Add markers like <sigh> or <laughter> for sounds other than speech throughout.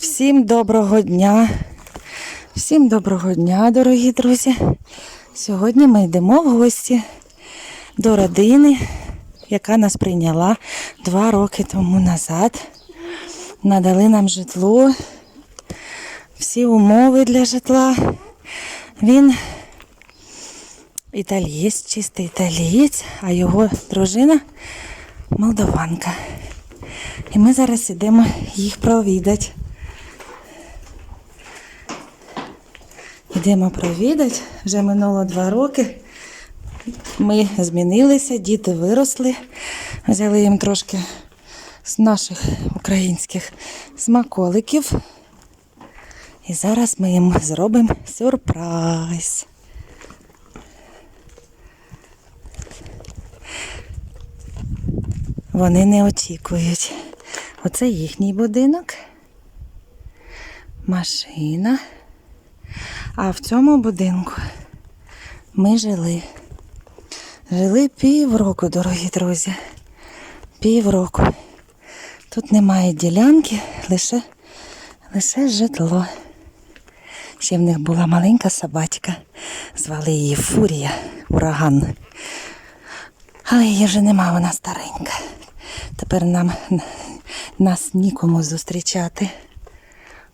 Всім доброго дня. Всім доброго дня, дорогі друзі. Сьогодні ми йдемо в гості до родини, яка нас прийняла два роки тому назад. Надали нам житло, всі умови для житла. Він італієць, чистий італієць, а його дружина молдаванка. І ми зараз йдемо їх провідати. Йдемо провідати. Вже минуло два роки. Ми змінилися, діти виросли. Взяли їм трошки з наших українських смаколиків. І зараз ми їм зробимо сюрприз. Вони не очікують. Оце їхній будинок, машина. А в цьому будинку ми жили. Жили півроку, дорогі друзі. Півроку. Тут немає ділянки, лише, лише житло. Ще в них була маленька собачка. Звали її Фурія, ураган. Але її вже нема, вона старенька. Тепер нам нас нікому зустрічати.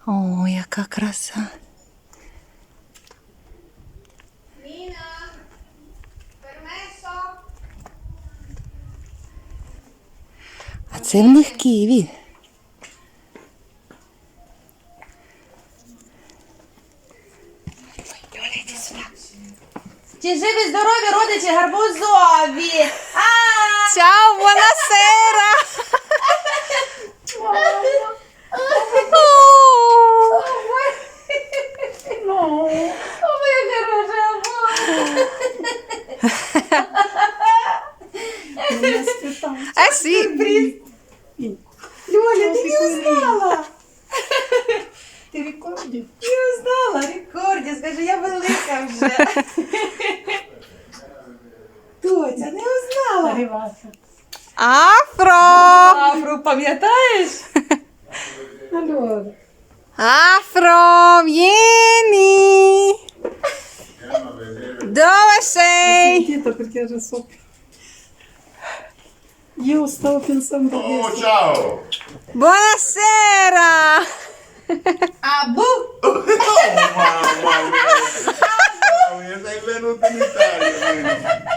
О, яка краса. Ніна, пермесо. А це в них ківі. Чи живі здорові родичі гарбузові? Чао, буонасера! А сі. Льоля, ти не узнала? Ти рекордів? Не узнала, рекорді, скажи, я велика вже. Доця, не узнала. Афро! Афру, пам'ятаєш? Алло. Афро! Dove sei? Sentite perché era sopra. Eu estava pensando. Oh, tchau. Buonasera! Abu! Oh, mamma mia! Abu! Stai venuto in Italia!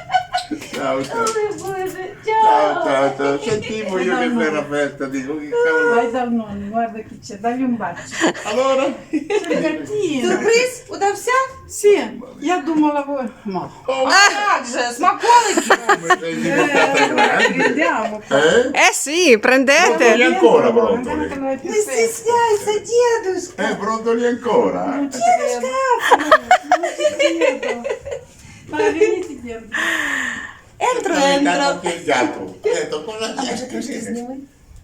Ciao, ciao. Ciao, ciao, ciao. Sentivo io che c'era festa, dico che cavolo. Vai dal nonno, guarda chi c'è, dagli un bacio. Allora? Gattino. Сюрприз удався? Sì, io думала voi. No. Oh, А як же, смаколики? come sei diventata grande? Vediamo. Eh? Eh sì, prendete! Brontoli ancora, brontoli. Не festa. стісняйся, дідусь. Eh, brontoli ancora? Non ci credo. Entro, entro. Ho detto cosa c'è?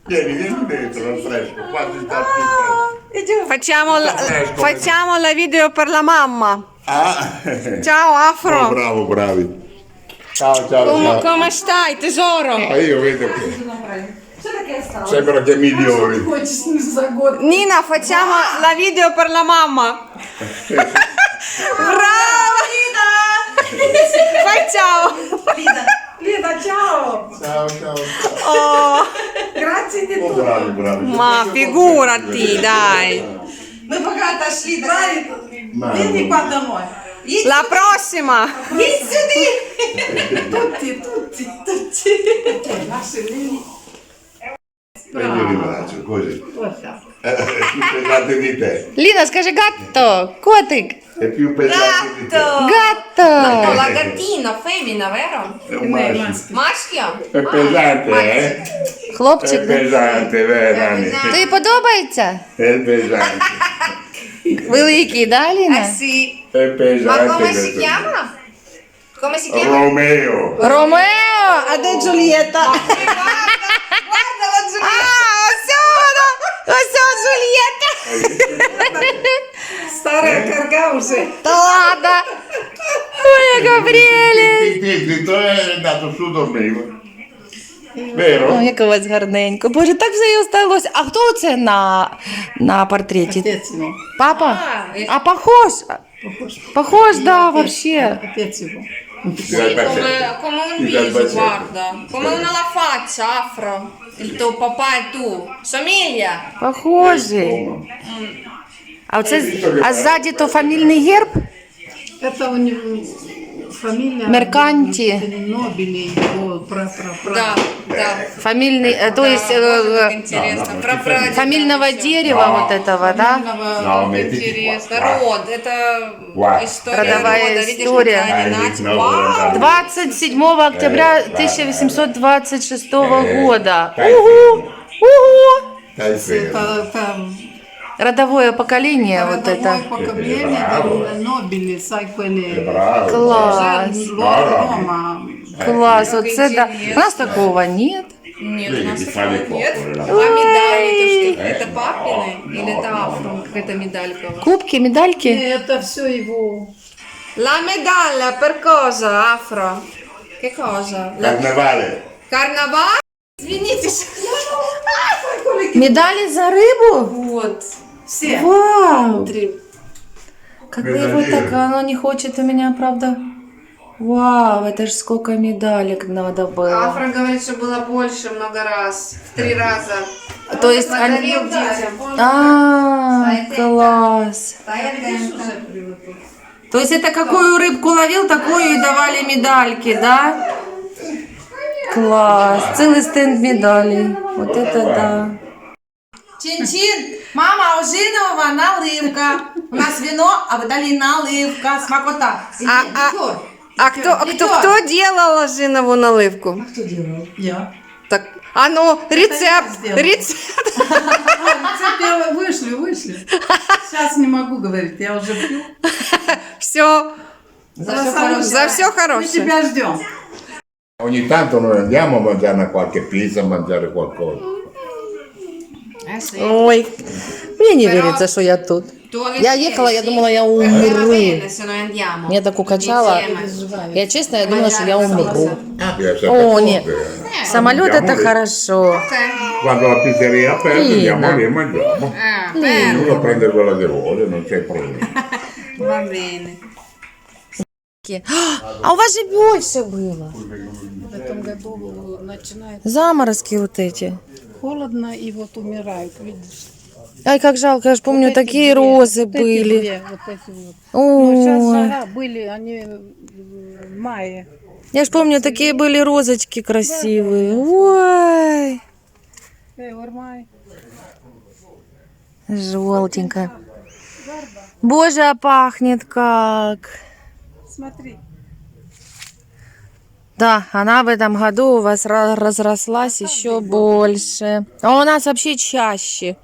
Vieni, vieni dentro al fresco, quando sta più fresco. Facciamo, la, fresco, facciamo la video per la mamma. Ah. Ciao Afro. Oh, bravo, bravi. Ciao, ciao. Come, ciao. come stai, tesoro? Ah, io vedo che... Sembra che migliori. Nina, facciamo la video per la mamma. <laughs> Brava! Fai ciao! Лида, ciao. Ciao, ciao. Oh, Grazie di Oh, tutto. bravi, bravi. ma figurati, dai. Ми поки отошли. Давай. Ma- Vieni qua da noi. La prossima! Їдь сюди. Tutti, tutti, tutti. Lascia lì. Prendi il braccio, così. Guarda. Eh, È più pesante di te. Lina, скажи gatto, котик. È più pesante di te. Gatto. Лагатіно, феміна, веро? È un maschio. Машкіо? È pesante, eh? È Хлопчик. pesante, vero? Тобі подобається? È pesante. Великий, да, Ліна? Сі. È Ма pesante. коме си questo. chiama? Come si chiama? Romeo. Ромео, а де Джульєта? Guarda la Giulietta! ось вона! Ось Джульєта! Старая карга уже. Та ладно! Ой, прелесть! Il dito è andato su dormivo. Vero? Ой, як у вас гарненько. Боже, так все і осталось. А хто це на, на портреті? Отец его. Папа? А похож? Похож, да, вообще. Отец его. Il Come, come un viso, guarda. Come una la faccia, afro. Il tuo papà e tu. Somiglia. Похожий. А оце а ззаді то фамільний герб? Это у него фамилия Мерканти. Нобелей, его пра пра пра. Да, да. Фамильный, э, то есть Да, э, э, интересно. Про прадеда фамильного дерева вот этого, да? Qua. Интересно. Род, это история Родовая рода. Видишь, история. какая Ай, иначе. ну, Вау! да. 27 октября 1826 года. Угу! Угу! Fermo. Это там Родовое поколение вот это. поколение Нобели, Сайквели. Bravo. Класс. Рома. Класс, вот это. У нас такого нет. Нет, у нас такого нет. А медали, это что? Это папины? Или это афро? Какая-то медалька у вас? Кубки, медальки. Это все его. La medaglia per cosa, afro? Che cosa? La Carnevale. Карнавал? Извините. Медали за рыбу? Вот. Все. Вау! Три. Как бы его так, оно не хочет у меня, правда. Вау, это ж сколько медалек надо было. Афро говорит, что было больше много раз. В три раза. То есть они... Детям. А, класс. То есть это какую рыбку ловил, такую и давали медальки, да? Класс. Целый стенд медалей. Вот это да. Чин-чин, мама ожинова наливка. У нас вино, а ви далі наливка, смакота. А, а, а кто, а кто, кто делал ожинову наливку? Я. Так, а ну, рецепт, сделала. рецепт. <laughs> Рецепты вышли, вышли. Сейчас не могу говорить, я уже пью. Все, За все хорошее. за все Мы хорошее. тебя ждем. Ogni tanto noi andiamo a mangiare una qualche pizza, a mangiare qualcosa. Ой, мне не верится, что я тут. Я ехала, я думала, я умру. se noi andiamo. Меня так укачало. Я честно, я думала, что я умру. Piace О, per нет. tutte. Самолет Andiamo это lì. хорошо. Quando la pizzeria è aperta Lina. andiamo lì e mangiamo. Ah, bene, Uno prende quello che vuole, non c'è problema. va bene. А у вас же больше было. В этом году начинает Заморозки вот эти. Холодно и вот умирают, видишь. Ай, как жалко, я ж помню, Вот такие две, розы вот были. две, вот эти вот. Ну, сейчас Ой. жара были, они в мае. Я ж помню, такие были розочки красивые. Ой, желтенько. Боже, а пахнет как. Смотри. Да, она в этом году у вас ра- разрослась еще больше. А у нас вообще чаще.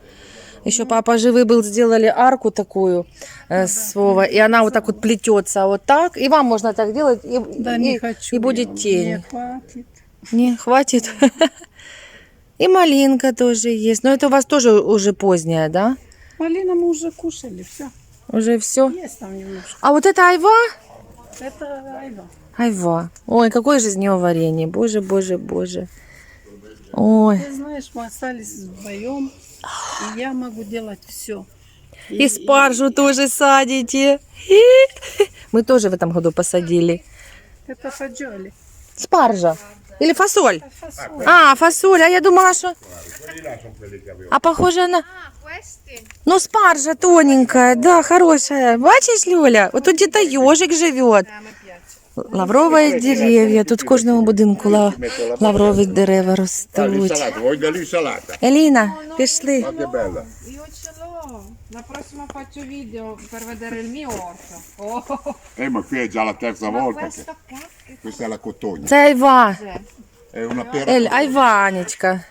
Еще папа живый был, сделали арку такую э, с Вова, и она вот так вот плетется вот так, и вам можно так делать, и, Да и- не хочу. и будет я. тень. Не хватит. Не, хватит. <laughs> И малинка тоже есть. Но это у вас тоже уже поздняя, да? Малина мы уже кушали, все. Уже все. Есть там немножко. А вот это айва? Это айва. Айва. Ой, какое же из него варенье. Боже, боже, боже. Ой. Ты знаешь, мы остались вдвоем, и я могу делать все. И спаржу тоже садите. Мы тоже в этом году посадили. Это фаджоли. Спаржа. Или фасоль. Фасоль. А, фасоль. А я думала, что... А похоже на... Ну, спаржа тоненькая, да, хорошая. Бачиш, Люля? Вот тут где-то ежик живет. Лаврові дерев'я. Тут в кожному будинку ла- лаврові дерева Ah, ростуть. dell'insalata? Еліна, пішли. Ma che bella. Io ce l'ho. La prossima faccio video per vedere il mio orto. Oh, Eh, ma qui è già la terza volta. Che... questo cacchio. Questa è la cotogna. Це Айва. È una pera. Ель, Айванечка.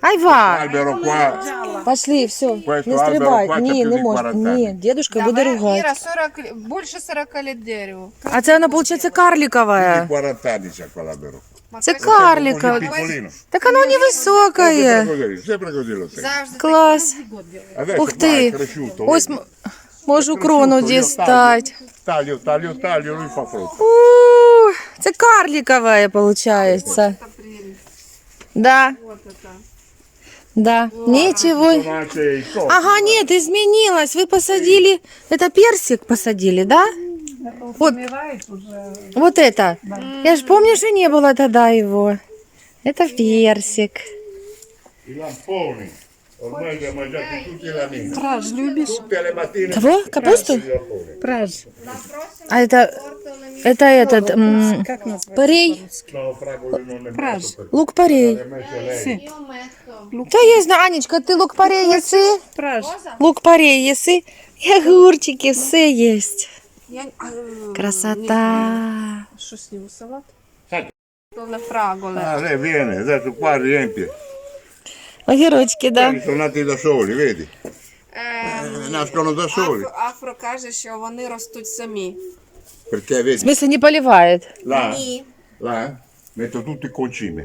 Айва. Albero qua. Пошли, все. Questo Не albero стрибай. c'ha Ні, più не di можна. 40 Ні, anni. дедушка буде ругати. Ира, 40, лет- больше 40 лет дереву. А це вона, виходить, карликова. 40 anni c'è quell'albero. Це piccolino. Так воно Sempre невисоке. così, sempre così lo sei. Завжди Клас. Adesso Ух qua è ти. cresciuto. Ось vedi? можу крону io дістати. Taglio, taglio, taglio, lui fa. Це карликовая, виходить. Да, это. да. Ничего. Ага, нет, изменилось. Вы посадили, это персик посадили, да? Это Вот. Вот это. Я же помню, что не было тогда его. Это персик. I lamponi. Ormai li ho mangiati tutti la mia. Праж любишь? Tutte le mattine. Кого? Капусту? il lampone. Праж. А это, это этот, м, Как называется? парей, No, fragole non ne Праж. metto perché лук парей. le mette lei. Да я знаю, Анечка, ти лук парей єси? Праж. Лук парей єси? І огурчики, все єсть. Я... а, Красота. Что с него, салат? То не фраголе. Ah, lei viene, adesso qua riempie. Огірочки, да. Sono nati da soli, vedi? Ем, Eh, Nascono da soli. Афро, Афро каже, що вони ростуть самі. Perché В vedi, смысле не поливает? là, Ні. là, metto tutti i concime.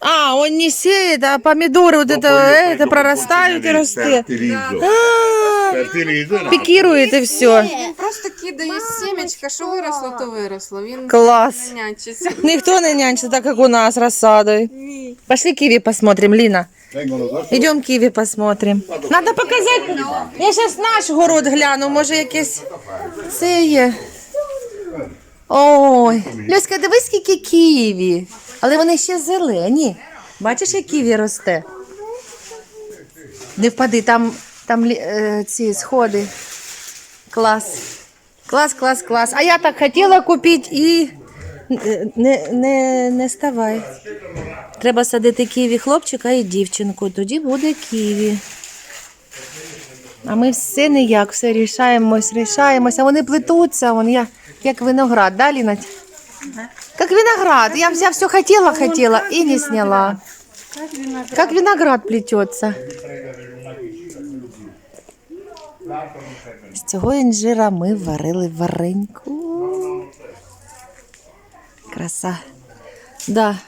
А, он не сеет, а помидоры вот это, это прорастают и растут. Fertilizzo. И все. Він просто кидає сімечка, що виросло, то виросло. Він Класс. <laughs> не нянчиться. Никто не нянчится так, как у нас, рассадой. Пошли киви посмотрим, Лина. Идем киви посмотрим. Надо показать. Я сейчас наш город гляну, може якесь це є. Ой, Люська, дивись, скільки ківі. Але вони ще зелені. Бачиш, як ківі росте? Не впади, там, там е, ці сходи. Клас. Клас, клас, клас. А я так хотіла купити і е, не, не, не ставай. Треба садити ківі хлопчика і дівчинку, тоді буде ківі. А ми все ніяк, все рішаємось, рішаємось, а вони плетуться, вон я, як виноград, да, Лінать? Как виноград. Я, я все хотела, хотела и не сняла. Как виноград плетется. З цього інжира ми варили вареньку. Краса. Да.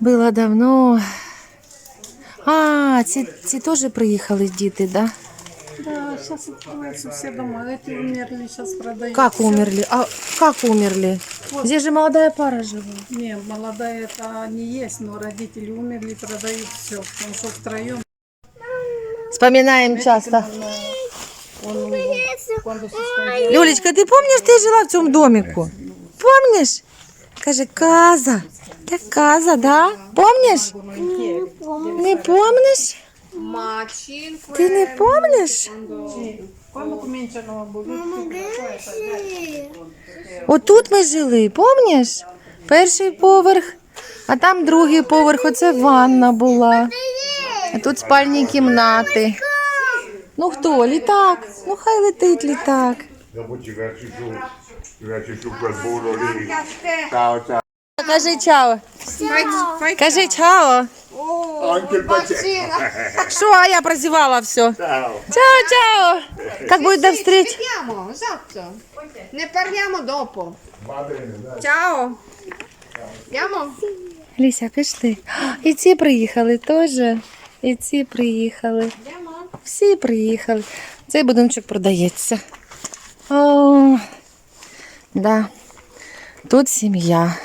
Було давно. А, ці, ці теж приїхали діти, да? Да, сейчас открываются все дома. Эти умерли, сейчас продают. Как умерли? А как умерли? Здесь же молодая пара жила. Не, молодая это не есть, но родители умерли, продают все. Потому что втроем Вспоминаем часто. Люлечка, ти пам'ятаєш, ти жила в цьому домику? Помниш? Каже, каза. Та каза, да? Помниш? Не помниш? Ти не помниш? Отут ми жили, помниш? Перший поверх, а там другий поверх, оце ванна була. А тут спальні кімнати. Ну хто? Літак. Ну хай летить літак. Кажи чао. Кажи чао. Що, а я прозівала все. Чао, чао. Як буде до dopo. Va bene, dai. Ciao. Andiamo? Ліся, пішли. І ці приїхали теж. І ці приїхали. Всі приїхали. Цей будиночок продається. О, да. Тут сім'я.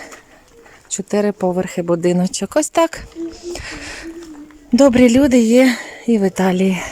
Чотири поверхи будиночок. Ось так. Добрі люди є і в Італії.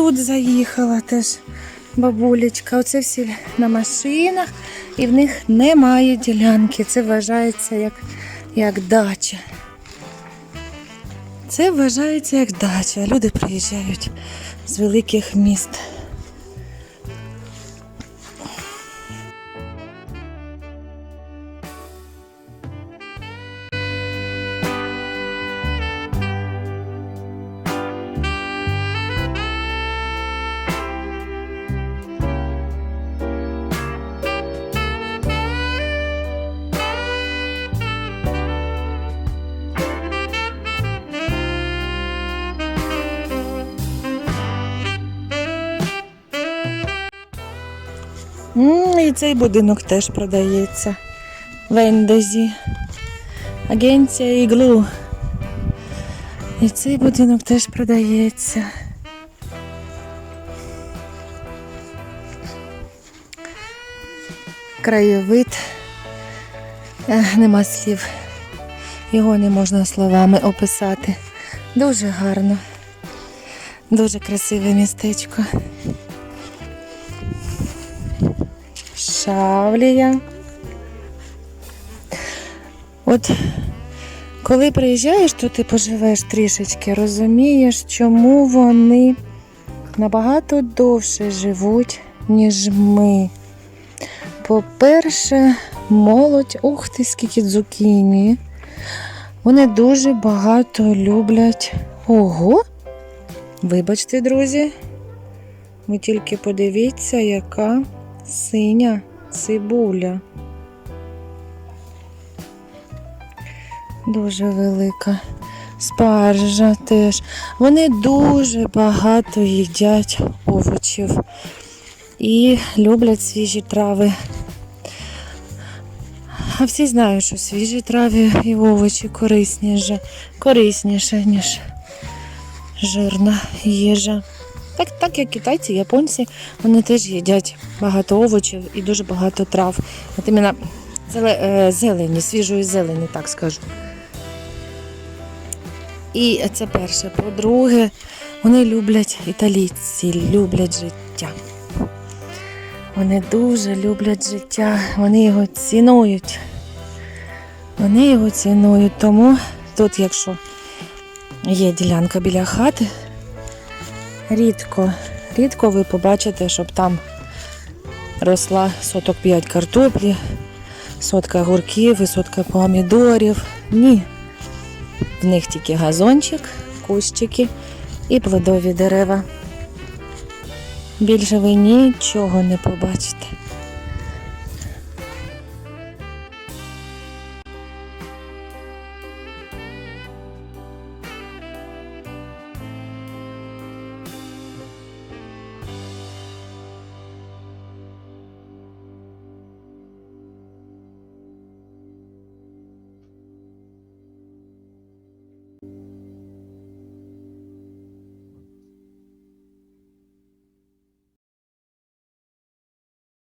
Тут заїхала теж бабулечка. Оце всі на машинах, і в них немає ділянки. Це вважається як, як дача. Це вважається як дача. Люди приїжджають з великих міст. І цей будинок теж продається. Вендезі. Агенція Іглу. І цей будинок теж продається. Краєвид. Нема слів. Його не можна словами описати. Дуже гарно. Дуже красиве містечко. Шавлія. От коли приїжджаєш, то ти поживеш трішечки, розумієш, чому вони набагато довше живуть, ніж ми. По-перше, молодь, ух ти, скільки цукіні. Вони дуже багато люблять. Ого! Вибачте, друзі. Ви тільки подивіться, яка синя цибуля. Дуже велика. Спаржа теж. Вони дуже багато їдять овочів і люблять свіжі трави. А всі знають, що свіжі трави і овочі корисніше, корисніше, ніж жирна їжа. Так, так як китайці, японці, вони теж їдять багато овочів і дуже багато трав. От іменно е, зелені, свіжої зелені, так скажу. І це перше. По-друге, вони люблять італійці, люблять життя. Вони дуже люблять життя, вони його цінують. Вони його цінують. Тому тут, якщо є ділянка біля хати, рідко, рідко ви побачите, щоб там росла соток 5 картоплі, сотка огурків і сотка помідорів. Ні. В них тільки газончик, кущики і плодові дерева. Більше ви нічого не побачите.